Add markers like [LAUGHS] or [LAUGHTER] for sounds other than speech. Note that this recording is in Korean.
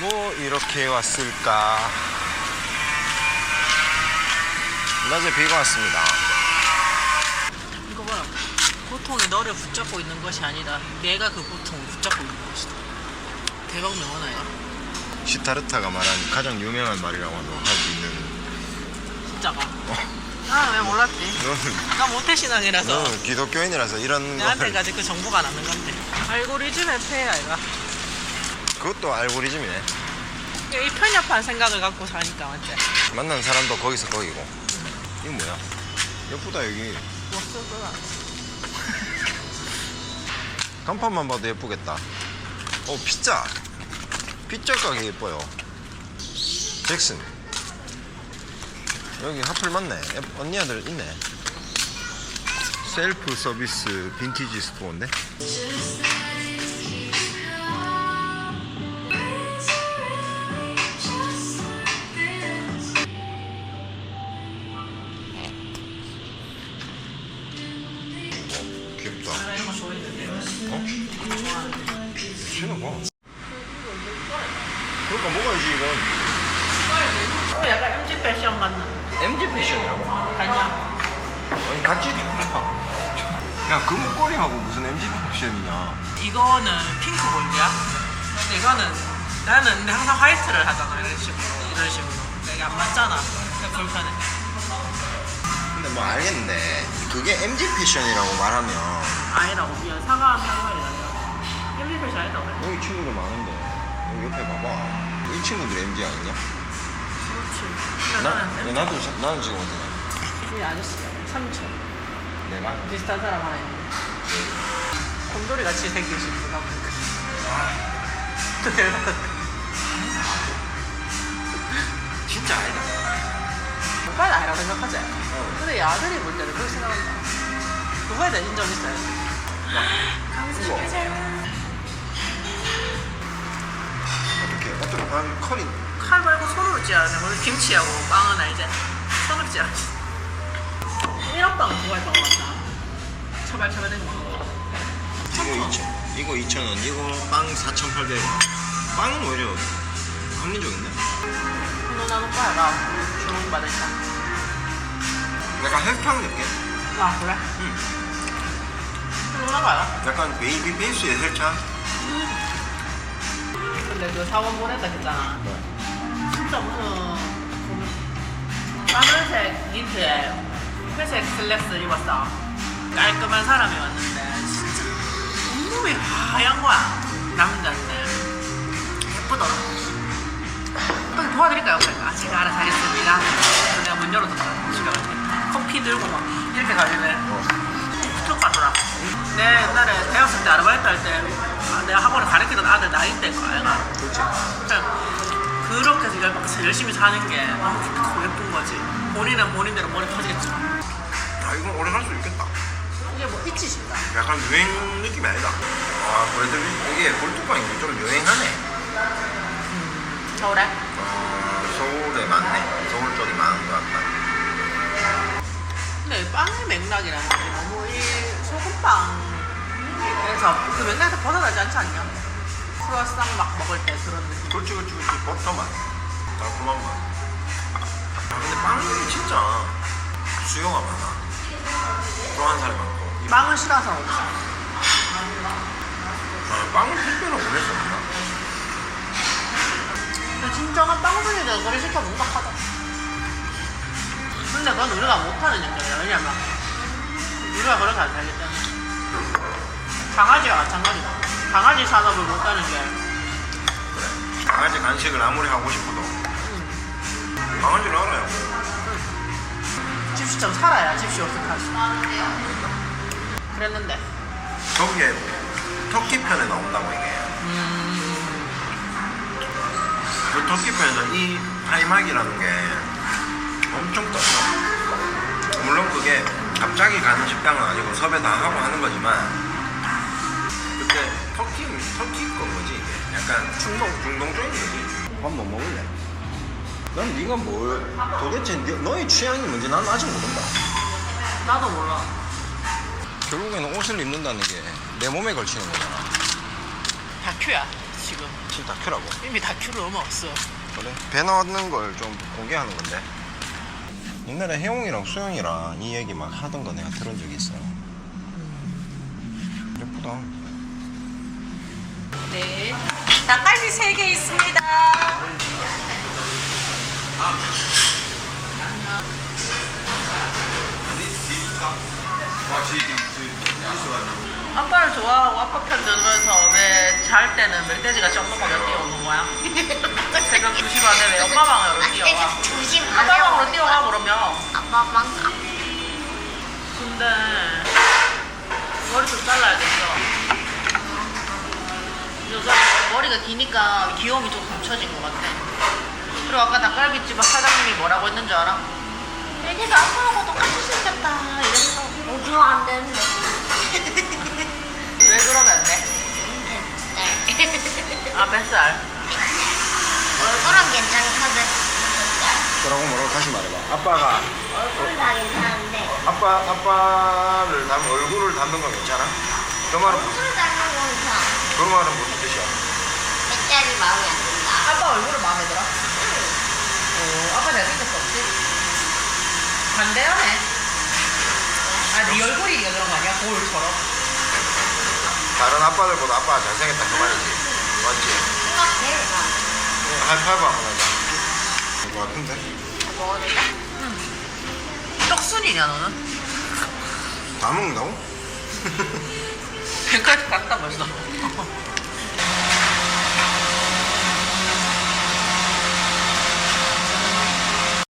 뭐 이렇게 왔을까 낮에 비가 왔습니다 이거 봐라. 고통이 너를 붙잡고 있는 것이 아니다. 내가 그 고통을 붙잡고 있는 것이다. 대박 명언아야. 시타르타가 말한 가장 유명한 말이라고도 할수 있는 진짜가. 나왜 몰랐지? 너는, 나 모태 신앙이라서 너는 기독교인이라서 이런 아직 그 정보가 남는 건데. 알고리즘의 폐야 이가. 그것도 알고리즘이네. 이 편협한 생각을 갖고 사니까 맞지? 만난 사람도 거기서 거기고. 이거 뭐야? 예쁘다 여기. 뭐 [LAUGHS] 쓰더라. 간판만 봐도 예쁘겠다. 어 피자! 피자 가게 예뻐요. 잭슨. 여기 하플 맞네. 예- 언니들 있네. 셀프 서비스 빈티지 스토어인데 좋아했는데. 어? 신어봐 그러니까 먹어야지 이건 어, 약간 MG 패션 같나? MG 패션이라고 아니야. 아니 같이 야 금꼬리하고 무슨 MG 패션이냐 이거는 핑크 골드야. 근데 이거는 나는 근데 항상 화이트를 하잖아 이런 식으로 이런 식으로. 이게 안 맞잖아. 불편해. 근데 뭐 알겠는데 그게 MG 패션이라고 말하면 아니라고 미안 아니라. MG 패션 아니다고 그래. 여기 친구들 많은데 여기 옆에 봐봐 이 친구들 MG 아니냐? 그렇지. 나, 나는 야, 나도 자- 나는 지금 어떻게 이 아저씨야. 삼촌. 내가? 비슷한 사람 하나 있는데. 곰돌이 같이 생기신 분한 분. [LAUGHS] 진짜 아니다 오빠는 아니라고 생각하지? 근데 이 아들이 볼 때는 그렇게 생각한다. 그거에 대한 인정이. 이거 어떻게 어떻게 난 커리 칼 말고 손으로 돼. 우리 김치하고 빵은 알지? 손으로. 1억 빵은 그거 할빵 같다. 처발처발된 거. 이거 2천 이거 2,000원 이거 빵 4,800원 빵은 오히려 합리적인데? 너 나는 거야, 나. 주문 받을 때. 약간 헬탕 느낌? 아, 그래? 응 누나 봐요. 약간 베이비 베이스의 헬창? 근데 그 사원 보냈다 했잖아. 진짜 무슨 까만색 니트에 회색 슬랙스 입었어. 깔끔한 사람이 왔는데 진짜 온몸이 하얀 거야. 남자인데 예쁘더라. 어떻게 도와드릴까요? 그러니까 제가 알아서 하겠습니다. 그래서 내가 문 열어줬다. 집에 갈 때. 커피 들고 막 이렇게 가길래 툭 가더라. 내 옛날에 대학생 때 아르바이트 할 때 내가 학원에 가르치던 아들 나이 때거 아이가. 그렇지 그렇게 해서 열- 열심히 사는 게 너무 기특하고 예쁜 거지. 본인은 본인대로 머리 터지겠죠. 아 이건 오래 갈 수 있겠다 이게 뭐 잊히신다. 약간 유행 느낌이 아니다 아 그래도 이게 볼뚜껑이 좀 유행하네 서울에? 어, 서울에 많네 서울 쪽이 많은 것 같다 근데 빵의 맥락이라는 게 너무 이 소금빵에서 그 맥락에서 벗어나지 않지 않냐? 크루아상 막 먹을 때 그런 느낌. 그렇지 그렇지 그렇지 버터 맛 달콤한 맛 아, 근데 빵이 진짜 수요가 많아 좋아하는 사람이 많고 이- 빵을 싫어하는 사람 없어. 아, 빵을 택배로 보낼 수 없나? 근데 진정한 빵순이들은 그걸 시켜 먹는다 하다. 근데 그건 우리가 못하는 연결이야. 왜냐면 우리가 그렇게 안 살기 때문에. 강아지와 마찬가지다. 강아지 산업을 못하는 게 그래 강아지 간식을 아무리 하고 싶어도 강아지를 알아요 집시처럼 살아야 집시 수. 그랬는데. 거기에 터키 편에 나온다고 이게 그 터키 편에서 이 타이막이라는 게 엄청 떴어 물론 그게 갑자기 가는 식당은 아니고 섭외 다 하고 하는 거지만 그때 터키 터키 건 거지 이게 약간 중동 중동 쪽인 거지 밥뭐 먹을래? 난 네가 뭘 도대체 네- 너의 취향이 뭔지 난 아직 모른다 나도 몰라. 결국에는 옷을 입는다는 게 내 몸에 걸치는 거잖아 다큐야, 지금. 미친 다큐라고 이미 다큐를 넘어왔어. 그래? 배 나오는 걸 좀 공개하는 건데 옛날에 혜용이랑 수영이랑 이 얘기 막 하던 거 내가 들은 적이 있어 예쁘다 네. 닭갈비 3개 있습니다. 아빠를 좋아하고 아빠 편 들으면서 왜 잘 때는 멧돼지가 엄마 방에 뛰어오는 거야? [LAUGHS] 새벽 2시 반에 왜 엄마 방으 아빠 방 근데 머리 좀 잘라야겠어. 여자 머리가 기니까 귀여움이 좀 감춰진 것 같아. 그리고 아까 닭갈비집 사장님이 뭐라고 했는 줄 알아? 애기가 아빠하고 똑같이 생겼다. 이랬어 오디오 안 되는데. [LAUGHS] 왜 그러면 안 돼? [LAUGHS] 아 뱃살. 얼굴은 괜찮거든 그러고 뭐라고 다시 말해봐 아빠가 얼굴은 다 괜찮은데 아빠 아빠를 닮 얼굴을 닮는 건 괜찮아? 그 말은 무슨 얼굴 닮은 건 이상 그 말은 무슨 뜻이야? 뱃살이 마음에 안 든다 아빠 얼굴은 마음에 들어? 어, 아빠 잘생겼어 없지? 반대하네 아 네 얼굴이 그런 거 아니야? 거울처럼 다른 아빠들보다 아빠가 잘생겼다 그 말이지 맞지? 생각해 응, 하이파이브 한번 하자 이거 같은데? 나 먹어도 돼? 떡순이냐 너는? 다 먹는다고? [LAUGHS] 배까지 갔다 벌써